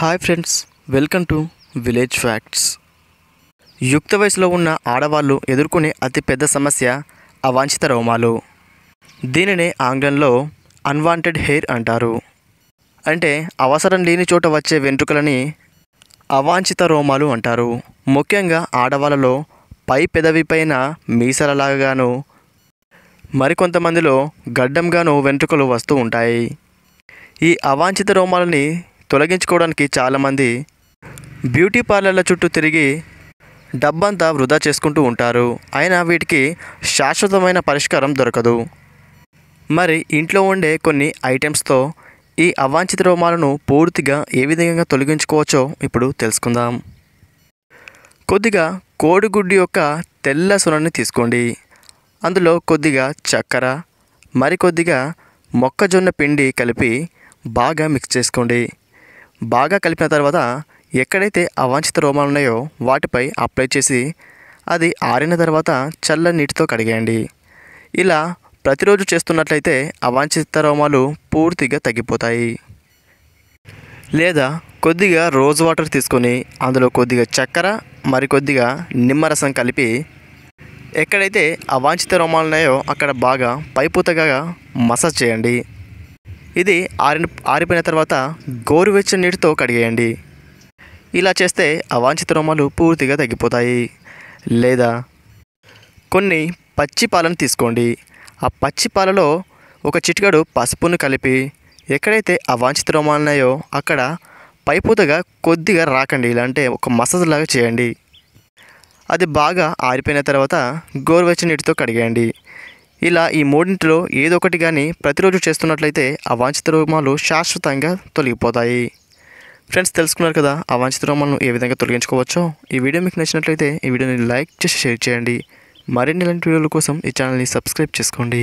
Hi friends welcome to village facts యుక్త వయసులో ఉన్న ఆడవాళ్ళు ఎదుర్కొనే అతిపెద్ద సమస్య అవాంఛిత రోమాలు. దీనినే ఆంగ్లంలో అన్వాంటెడ్ హెయిర్ అంటారు. అంటే అవసరం లేని చోట వచ్చే వెంట్రుకలని అవాంఛిత రోమాలు అంటారు. ముఖ్యంగా ఆడవాళ్ళలో పై పెదవి పైన మీసలలాగాను మరికొంతమందిలో గడ్డంగాను వెంట్రుకలు వస్తూ ఉంటాయి. ఈ అవాంఛిత రోమాలని తొలగించుకోవడానికి చాలామంది బ్యూటీ పార్లర్ల చుట్టూ తిరిగి డబ్బంతా వృధా చేసుకుంటూ ఉంటారు. అయినా వీటికి శాశ్వతమైన పరిష్కారం దొరకదు. మరి ఇంట్లో ఉండే కొన్ని ఐటమ్స్తో ఈ అవాంఛిత రోమాలను పూర్తిగా ఏ విధంగా తొలగించుకోవచ్చో ఇప్పుడు తెలుసుకుందాం. కొద్దిగా కోడిగుడ్డు యొక్క తెల్ల సొనని తీసుకోండి. అందులో కొద్దిగా చక్కెర మరికొద్దిగా మొక్కజొన్న పిండి కలిపి బాగా మిక్స్ చేసుకోండి. బాగా కలిపిన తర్వాత ఎక్కడైతే అవాంఛిత రోమాలు ఉన్నాయో వాటిపై అప్లై చేసి అది ఆరిన తర్వాత చల్ల నీటితో కడిగేయండి. ఇలా ప్రతిరోజు చేస్తున్నట్లయితే అవాంఛిత రోమాలు పూర్తిగా తగ్గిపోతాయి. లేదా కొద్దిగా రోజ్ వాటర్ తీసుకొని అందులో కొద్దిగా చక్కెర మరికొద్దిగా నిమ్మరసం కలిపి ఎక్కడైతే అవాంఛిత రోమాలు ఉన్నాయో అక్కడ బాగా పైపూతగా మసాజ్ చేయండి. ఇది ఆరిన ఆరిపోయిన తర్వాత గోరువెచ్చని నీటితో కడిగేయండి. ఇలా చేస్తే అవాంఛిత రోమాలు పూర్తిగా తగ్గిపోతాయి. లేదా కొన్ని పచ్చి పాలను తీసుకోండి. ఆ పచ్చి పాలలో ఒక చిటికడు పసుపును కలిపి ఎక్కడైతే అవాంఛిత రోమాలు ఉన్నాయో అక్కడ పైపూతగా కొద్దిగా రాకండి. ఇలా అంటే ఒక మసాజ్ లాగా చేయండి. అది బాగా ఆరిపోయిన తర్వాత గోరువెచ్చని నీటితో కడిగేయండి. ఇలా ఈ మూడింటిలో ఏదో ఒకటి కానీ ప్రతిరోజు చేస్తున్నట్లయితే అవాంఛిత రోమాలు శాశ్వతంగా తొలగిపోతాయి. ఫ్రెండ్స్ తెలుసుకున్నారు కదా అవాంఛిత రోమాలను ఏ విధంగా తొలగించుకోవచ్చో? ఈ వీడియో మీకు నచ్చినట్లయితే ఈ వీడియోని లైక్ చేసి షేర్ చేయండి. మరిన్ని ఇలాంటి వీడియోల కోసం ఈ ఛానల్ని సబ్స్క్రైబ్ చేసుకోండి.